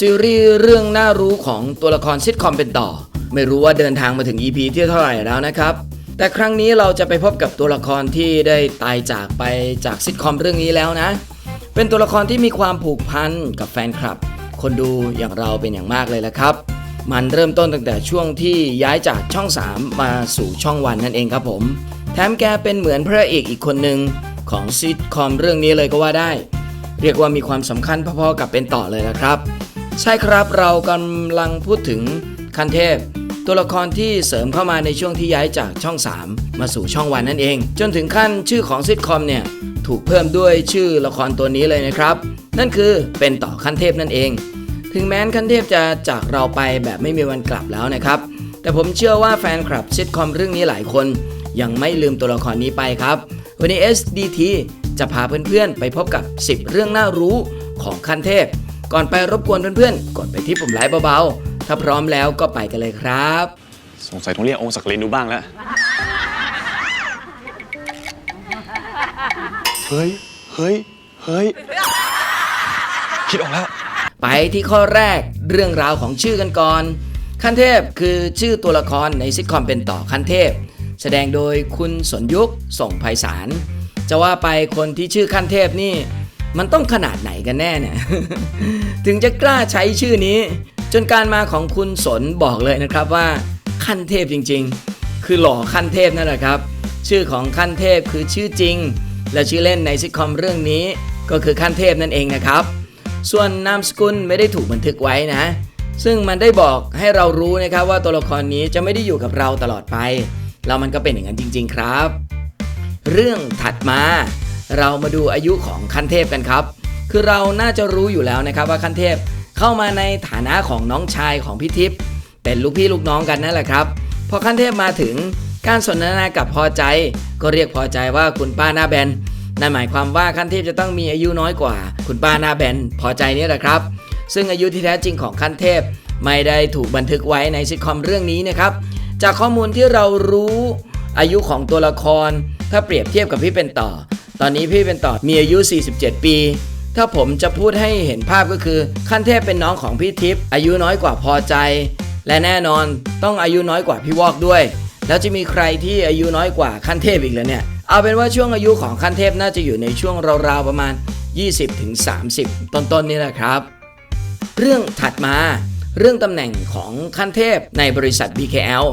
ซีรีส์เรื่องน่ารู้ของตัวละครซิทคอมเป็นต่อ ไม่รู้ว่าเดินทางมาถึง EP ที่เท่าไหร่แล้วนะครับ แต่ครั้งนี้เราจะไปพบกับตัวละครที่ได้ตายจากไปจากซิทคอมเรื่องนี้แล้วนะ เป็นตัวละครที่มีความผูกพันกับแฟนคลับ คนดูอย่างเราเป็นอย่างมากเลยละครับ มันเริ่มต้นตั้งแต่ช่วงที่ย้ายจากช่อง 3 มาสู่ช่องวันนั่นเองครับผม แถมแกเป็นเหมือนพระเอกอีกคนหนึ่งของซิทคอมเรื่องนี้เลยก็ว่าได้ เรียกว่ามีความสำคัญพอๆกับเป็นต่อเลยนะครับ ใช่ครับเรากำลังพูดถึงคันเทพ ตัวละครที่เสริมเข้ามาในช่วงที่ย้ายจากช่อง 3 มาสู่ช่องวันนั่นเอง จนถึงขั้นชื่อของซิทคอมเนี่ย ถูกเพิ่มด้วยชื่อละครตัวนี้เลยนะครับ นั่นคือเป็นต่อคันเทพนั่นเอง ถึงแม้นคันเทพจะจากเราไปแบบไม่มีวันกลับแล้วนะครับ แต่ผมเชื่อว่าแฟนคลับซิทคอมเรื่องนี้หลายคน ยังไม่ลืมตัวละครนี้ไปครับวันนี้ SDT จะพาเพื่อนๆไปพบกับ 10 เรื่องน่ารู้ของคันเทพ ก่อนไปรบกวนเพื่อนๆ กดไปที่ปุ่มไลค์เบาๆ ถ้าพร้อมแล้วก็ไปกันเลยครับ สงสัยต้องเรียกองค์ศักดิ์เลนดูบ้างแล้ว เฮ้ย เฮ้ย เฮ้ย คิดออกแล้ว ไปที่ข้อแรกเรื่องราวของชื่อกันก่อนคันเทพคือชื่อตัวละครในซิทคอมเป็นต่อคันเทพ แสดงโดยคุณสนยุคส่งไพศาลจะว่าไปคนที่ชื่อคันเทพนี่ มันต้องขนาดไหนกันแน่เนี่ย ถึงจะกล้าใช้ชื่อนี้ จนการมาของคุณสนบอกเลยนะครับว่า ขั้นเทพจริงๆ คือหล่อขั้นเทพนั่นแหละครับ ชื่อของขั้นเทพคือชื่อจริง และชื่อเล่นในซิทคอมเรื่องนี้ ก็คือขั้นเทพนั่นเองนะครับ ส่วนนามสกุลไม่ได้ถูกบันทึกไว้นะ ซึ่งมันได้บอกให้เรารู้นะครับว่าตัวละครนี้จะไม่ได้อยู่กับเราตลอดไป แล้วมันก็เป็นอย่างนั้นจริง ๆ ครับ เรื่องถัดมา เรามาดูอายุของคันเทพกันครับ คือเราน่าจะรู้อยู่แล้วนะครับว่าคันเทพเข้ามาในฐานะของน้องชายของพี่ทิพย์เป็นลูกพี่ลูกน้องกันนั่นแหละครับพอคันเทพมาถึงการสนทนากับพอใจ ก็เรียกพอใจว่าคุณป้าหน้าแบนนั่นหมายความว่าขั้นเทพจะต้องมีอายุน้อยกว่า คุณป้าหน้าแบนพอใจนี่แหละครับ ซึ่งอายุที่แท้จริงของขั้นเทพไม่ได้ถูกบันทึกไว้ในซิทคอมเรื่องนี้นะครับ จากข้อมูลที่เรารู้อายุของตัวละคร ถ้าเปรียบเทียบกับพี่เป็นต่อ ตอนนี้พี่เป็นต่อมีอายุ 47 ปี ถ้าผมจะพูดให้เห็นภาพก็คือ ขั้นเทพเป็นน้องของพี่ทิพย์อายุน้อยกว่าพอใจ และแน่นอนต้องอายุน้อยกว่าพี่วอกด้วย แล้วจะมีใครที่อายุน้อยกว่าขั้นเทพอีกแล้วเนี่ย เอาเป็นว่าช่วงอายุของขั้นเทพน่าจะอยู่ในช่วงราวๆประมาณ 20-30 ต้นๆนี่แหละครับ เรื่องถัดมาเรื่องตำแหน่งของขั้นเทพในบริษัท BKL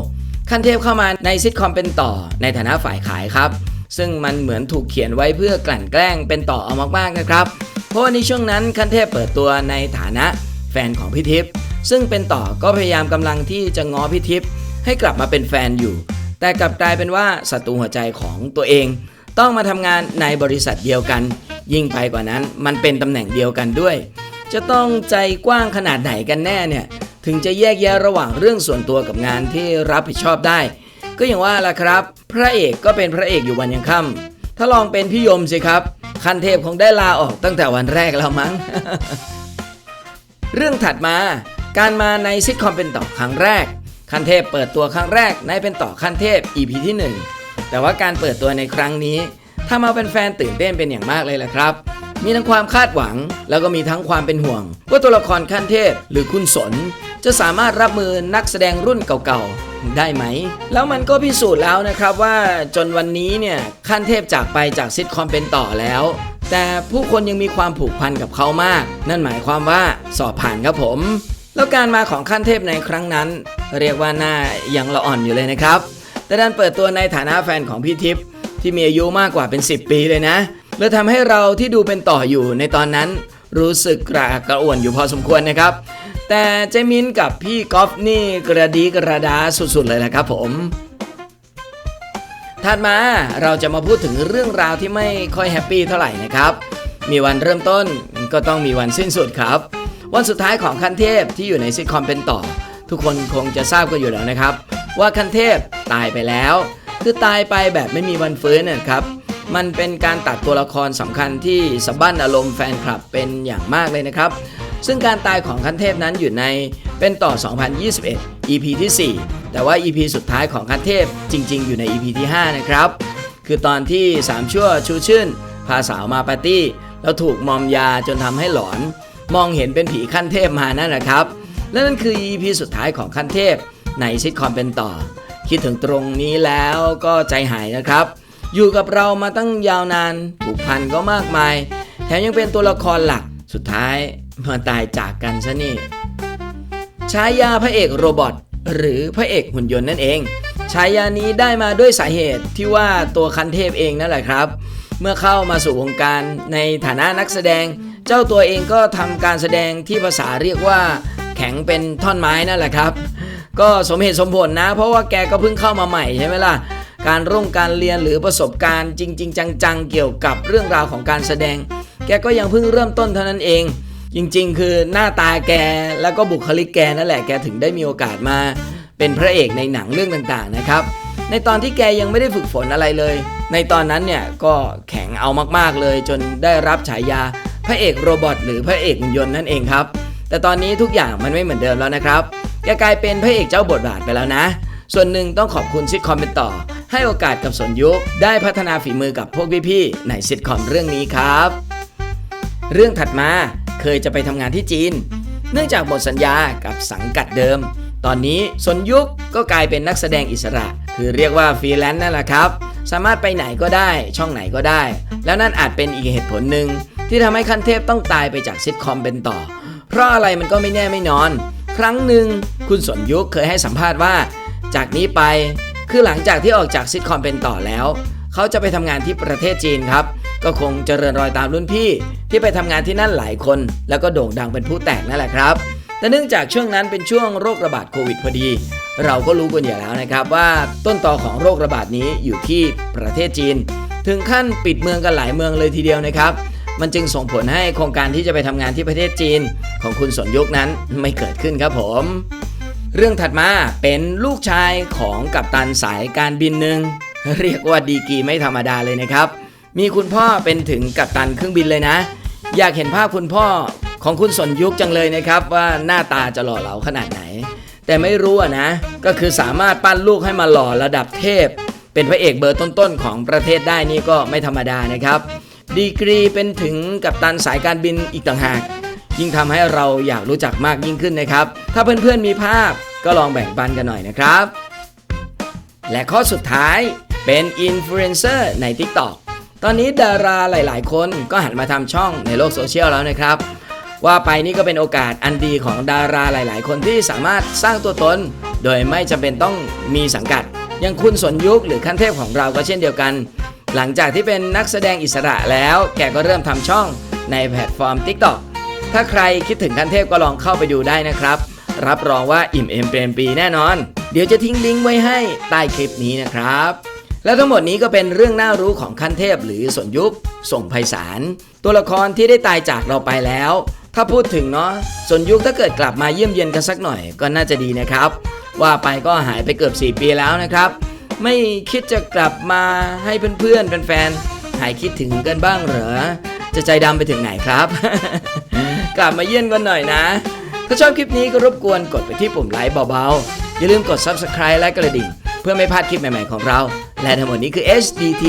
ขั้นเทพเข้ามาในซิทคอมเป็นต่อในฐานะฝ่ายขายครับ ซึ่งมันเหมือนถูกเขียนไว้เพื่อกลั่นแกล้งเป็นต่อเอามากๆนะครับ เพราะในช่วงนั้นขั้นเทพเปิดตัวในฐานะแฟนของพี่ทิพย์ซึ่งเป็นต่อก็พยายามกำลังที่จะง้อพี่ทิพย์ให้กลับมาเป็นแฟนอยู่ แต่กลับกลายเป็นว่าศัตรูหัวใจของตัวเอง ต้องมาทำงานในบริษัทเดียวกัน ยิ่งไปกว่านั้นมันเป็นตำแหน่งเดียวกันด้วย จะต้องใจกว้างขนาดไหนกันแน่เนี่ยถึงจะแยกแยะระหว่างเรื่องส่วนตัวกับงานที่รับผิดชอบได้ ก็อย่างว่าล่ะครับ พระเอกก็เป็นพระเอกอยู่วันยังค่ำถ้าลองเป็นพี่ยมสิครับ คันเทพคงได้ลาออกตั้งแต่วันแรกแล้วมั้ง เรื่องถัดมา การมาในซิทคอมเป็นต่อครั้งแรก คันเทพเปิดตัวครั้งแรกในเป็นต่อคันเทพ EP ที่ 1 แต่ว่าการเปิดตัวในครั้งนี้ถ้ามาเป็นแฟนตื่นเต้นเป็นอย่างมากเลยแหละครับ มีทั้งความคาดหวัง แล้วก็มีทั้งความเป็นห่วง ว่าตัวละครขั้นเทพหรือคุณสน จะสามารถรับมือนักแสดงรุ่นเก่าๆ ได้ไหม แล้วมันก็พิสูจน์แล้วนะครับว่าจนวันนี้เนี่ยขั้นเทพจากไปจากซิทคอมเป็นต่อแล้ว แต่ผู้คนยังมีความผูกพันกับเขามาก นั่นหมายความว่าสอบผ่านครับผม แล้วการมาของขั้นเทพในครั้งนั้น เรียกว่าหน้ายังละอ่อนอยู่เลยนะครับ แต่ดันเปิดตัวในฐานะแฟนของพี่ทิพย์ที่มีอายุมากกว่าเป็น 10 ปีเลยนะเลยทำให้เราที่ดูเป็นต่ออยู่ในตอนนั้น รู้สึกกระอักกระอ่วนอยู่พอสมควรนะครับ แต่เจมินกับพี่กอฟนี่กระดีกระดาสุดๆเลยแหละครับผมถัดมาเราจะมาพูดถึงเรื่องราวที่ไม่ค่อยแฮปปี้เท่าไหร่นะครับ มีวันเริ่มต้นก็ต้องมีวันสิ้นสุดครับ วันสุดท้ายของคันเทพที่อยู่ในซิทคอมเป็นต่อ ทุกคนคงจะทราบกันอยู่แล้วนะครับ ว่าคันเทพตายไปแล้ว คือตายไปแบบไม่มีวันฟื้นนะครับมันเป็นการตัดตัวละครสำคัญที่สะบั้นอารมณ์แฟนคลับเป็นอย่างมากเลยนะครับ ซึ่งการตายของคันเทพนั้นอยู่ในเป็นต่อ 2021 EP ที่ 4 แต่ว่า EP สุดท้ายของคันเทพจริง ๆ อยู่ใน EP ที่ 5 นะครับ คือตอนที่สามชั่วชูชื่น พาสาวมาปาร์ตี้ แล้วถูกมอมยาจนทำให้หลอน มองเห็นเป็นผีขั้นเทพมานั่นแหละครับ และนั่นคือ EP สุดท้ายของขั้นเทพ ในซิทคอมเป็นต่อ คิดถึงตรงนี้แล้วก็ใจหายนะครับ อยู่กับเรามาตั้งยาวนานผูกพันก็มากมาย แถมยังเป็นตัวละครหลัก สุดท้ายมาตายจากกันซะนี่ฉายาพระเอกโรบอทหรือพระเอกหุ่นยนต์นั่นเองฉายานี้ได้มาด้วยสาเหตุที่ว่าตัวคันเทพเองนั่นแหละครับ เมื่อเข้ามาสู่วงการในฐานะนักแสดง เจ้าตัวเองก็ทำการแสดงที่ภาษาเรียกว่า แข็งเป็นท่อนไม้นั่นแหละครับ ก็สมเหตุสมผลนะ เพราะว่าแกก็เพิ่งเข้ามาใหม่ใช่ไหมล่ะการร่วมการเรียนหรือประสบการณ์จริง ๆ จังๆเกี่ยวกับเรื่องราวของการแสดง กก็ยังเพิ่งเริ่มต้นเท่านั้นเอง จริงๆ คือหน้าตาแกแล้วก็บุคลิกแกนั่นแหละแกถึงได้มีโอกาสมา เป็นพระเอกในหนังเรื่องต่างๆนะครับในตอนที่แกยังไม่ได้ฝึกฝนอะไรเลย ในตอนนั้นเนี่ยก็แข็งเอามากๆเลย จนได้รับฉายาพระเอกโรบอทหรือพระเอกหุ่นยนต์นั่นเองครับ แต่ตอนนี้ทุกอย่างมันไม่เหมือนเดิมแล้วนะครับ แกกลายเป็นพระเอกเจ้าบทบาทไปแล้วนะ ส่วนหนึ่งต้องขอบคุณซิทคอมเป็นต่อ ให้โอกาสกับสนยุคได้พัฒนาฝีมือกับพวกพี่ๆในซิทคอมเรื่องนี้ครับ เรื่องถัดมาเคยจะไปทำงานที่จีน เนื่องจากหมดสัญญากับสังกัดเดิม ตอนนี้สนยุคก็กลายเป็นนักแสดงอิสระ คือเรียกว่าฟรีแลนซ์นั่นแหละครับ สามารถไปไหนก็ได้ ช่องไหนก็ได้ แล้วนั่นอาจเป็นอีกเหตุผลหนึ่งที่ทำให้คันเทพต้องตายไปจากซิทคอมเป็นต่อ เพราะอะไรมันก็ไม่แน่ไม่นอน ครั้งหนึ่งคุณสนยุคเคยให้สัมภาษณ์ว่า จากนี้ไปคือหลังจากที่ออกจากซิทคอมเป็นต่อแล้ว เขาจะไปทำงานที่ประเทศจีนครับ ก็คงเจริญรอยตามรุ่นพี่ ที่ไปทำงานที่นั่นหลายคน แล้วก็โด่งดังเป็นผู้แตกนั่นแหละครับ แต่เนื่องจากช่วงนั้นเป็นช่วงโรคระบาดโควิดพอดี เราก็รู้กันอยู่แล้วนะครับว่าต้นตอของโรคระบาดนี้อยู่ที่ประเทศจีน ถึงขั้นปิดเมืองกันหลายเมืองเลยทีเดียวนะครับมันจึงส่งผลให้โครงการที่จะไปทำงานที่ประเทศจีน ของคุณสนยุคนั้นไม่เกิดขึ้นครับผม เรื่องถัดมาเป็นลูกชายของกัปตันสายการบินหนึ่งเรียกว่าดีกีไม่ธรรมดาเลยนะครับ มีคุณพ่อเป็นถึงกัปตันเครื่องบินเลยนะ อยากเห็นภาพคุณพ่อของคุณสนยุคจังเลยนะครับว่าหน้าตาจะหล่อเหลาขนาดไหน แต่ไม่รู้นะ ก็คือสามารถปั้นลูกให้มาหล่อระดับเทพ เป็นพระเอกเบอร์ต้นๆของประเทศได้นี่ก็ไม่ธรรมดานะครับ ดีกรีเป็นถึงกัปตันสายการบินอีกต่างหาก ยิ่งทำให้เราอยากรู้จักมากยิ่งขึ้นนะครับ ถ้าเพื่อนๆมีภาพก็ลองแบ่งปันกันหน่อยนะครับ และข้อสุดท้ายเป็นอินฟลูเอนเซอร์ใน TikTok ตอนนี้ดาราหลาย ๆ คนก็หันมาทำช่องในโลกโซเชียลแล้วนะครับ ว่าไปนี่ก็เป็นโอกาสอันดีของดาราหลาย ๆ คนที่สามารถสร้างตัวตน โดยไม่จำเป็นต้องมีสังกัด อย่างคุณสนยุคหรือขั้นเทพของเราก็เช่นเดียวกัน หลังจากที่เป็นนักแสดงอิสระแล้ว แกก็เริ่มทำช่องในแพลตฟอร์ม TikTok ถ้าใครคิดถึงขั้นเทพก็ลองเข้าไปดูได้นะครับ รับรองว่าอิ่มเอมเปรมปีแน่นอน เดี๋ยวจะทิ้งลิงก์ไว้ให้ใต้คลิปนี้นะครับ และทั้งหมดนี้ก็เป็นเรื่องน่ารู้ของขั้นเทพหรือสนยุคส่งไพศาลตัวละครที่ได้ตายจากเราไปแล้ว ถ้าพูดถึงเนาะสนยุคถ้าเกิดกลับมาเยี่ยมเยียนกันสักหน่อยก็น่าจะดีนะครับ ว่าไปก็หายไปเกือบ 4 ปีแล้วนะครับ ไม่คิดจะกลับมาให้เพื่อนๆแฟนๆหายคิดถึงกันบ้างเหรอจะใจดำไปถึงไหนครับ กลับมาเยี่ยนกันหน่อยนะ ถ้าชอบคลิปนี้ก็รบกวนกดไปที่ปุ่มไลค์เบาๆอย่าลืมกด Subscribe และกระดิ่ง เพื่อไม่พลาดคลิปใหม่ๆของเรา และทั้งหมดนี้คือ HDT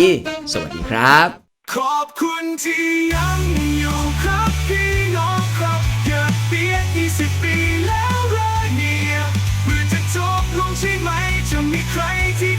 สวัสดีครับ ขอบคุณที่ยังอยู่ครับพี่น้องครับเกิดเปียก20ปีแล้วเลยเนี่ยเมื่อจะจบลงใช่ไหมจะมีใครที่